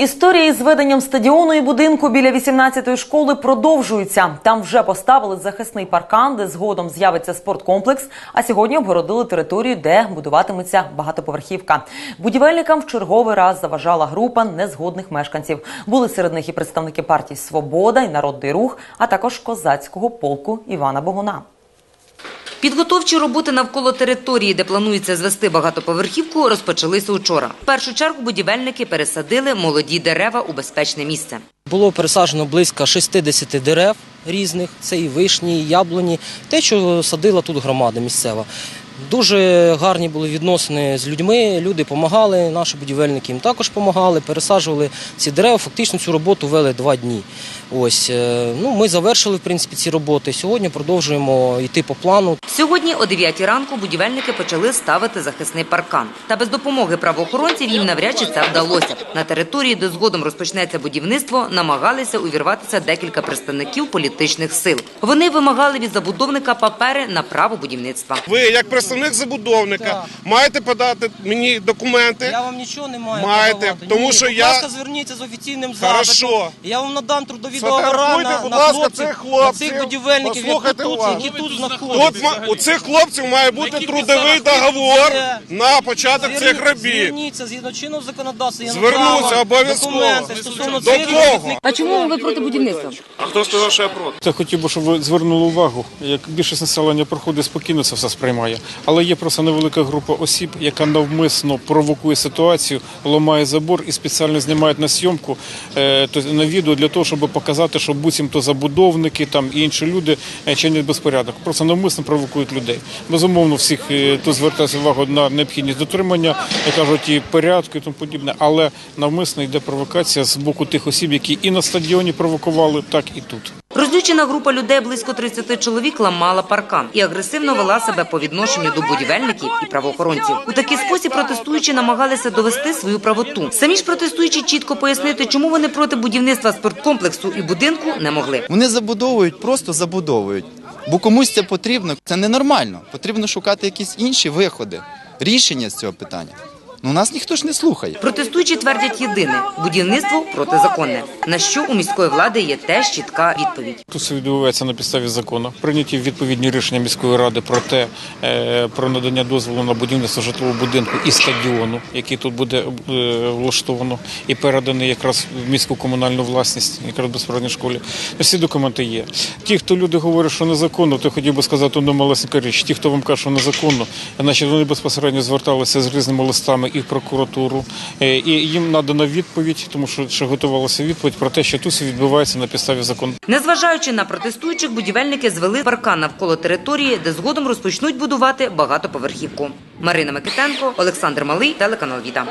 Історії з веденням стадіону і будинку біля 18-ї школи продовжуються. Там вже поставили захисний паркан, де згодом з'явиться спорткомплекс. А сьогодні обгородили територію, де будуватиметься багатоповерхівка. Будівельникам в черговий раз заважала група незгодних мешканців. Були серед них і представники партій Свобода і Народний рух, а також козацького полку Івана Богуна. Підготовчі роботи навколо території, де планується звести багатоповерхівку, розпочалися учора. В першу чергу будівельники пересадили молоді дерева у безпечне місце. Було пересаджено близько 60 дерев різних, це і вишні, і яблуні, те, що садила тут громада місцева. Дуже гарні були відносини з людьми, люди допомагали, наші будівельники їм також допомагали, пересаджували ці дерева. Фактично цю роботу вели два дні. Ось, е, ну, ми завершили в принципі, ці роботи. Сьогодні продовжуємо йти по плану. Сьогодні о 9 ранку будівельники почали ставити захисний паркан. Та без допомоги правоохоронців їм навряд чи це вдалося. На території, де згодом розпочнеться будівництво, намагалися увірватися декілька представників політичних сил. Вони вимагали від забудовника папери на право будівництва. Ви, як представник забудовника, Так. маєте подати мені документи. Я вам нічого не маю Маєте, подавати. тому Ні, що будь я- ласка, зверніться з офіційним Хорошо. запитом. Я вам надам трудові договори на, будь на ласка, хлопців, цих на хлопців. цих будівельників, які тут, які тут знаходяться. Тут у цих хлопців має бути трудовий договор на початок цих робіт. Зверніться згідно чинного законодавства. Я Звернуся обов'язково. До кого? А чому ви проти будівництва? А хто сказав, що я проти? Я хотів би, щоб ви звернули увагу, як більшість населення проходить спокійно, це все сприймає. Але є просто невелика група осіб, яка навмисно провокує ситуацію, ламає забор і спеціально знімають на зйомку е, на відео для того, щоб показати, що буцімто забудовники там і інші люди е, чинять безпорядок. Просто навмисно провокують людей. Безумовно, всіх е, тут звертається увагу на необхідність дотримання, як кажуть, і порядку і тому подібне. Але навмисно йде провокація з боку тих осіб, які і на стадіоні провокували, так і тут. Розлючена група людей близько 30 чоловік ламала паркан і агресивно вела себе по відношенню до будівельників і правоохоронців. У такий спосіб протестуючі намагалися довести свою правоту. Самі ж протестуючі чітко пояснити, чому вони проти будівництва спорткомплексу і будинку не могли. Вони забудовують, просто забудовують. Бо комусь це потрібно. Це ненормально. Потрібно шукати якісь інші виходи, рішення з цього питання. Ну нас ніхто ж не слухає. Протестуючі твердять єдине будівництво протизаконне. На що у міської влади є теж чітка відповідь. Тут все відбувається на підставі закону. Прийняті відповідні рішення міської ради про те, е, про надання дозволу на будівництво житлового будинку і стадіону, який тут буде е, влаштовано, і переданий якраз в міську комунальну власність, якраз в безпосередній школі. Всі документи є. Ті, хто люди говорять, що незаконно, то хотів би сказати одну малесеньку річ. Ті, хто вам каже, що незаконно, значить вони безпосередньо зверталися з різними листами і прокуратуру, е, і їм надана відповідь, тому що ще готувалася відповідь про те, що тут відбувається на підставі закону. Незважаючи на протестуючих, будівельники звели паркан навколо території, де згодом розпочнуть будувати багатоповерхівку. Марина Микитенко, Олександр Малий, телеканал Віта.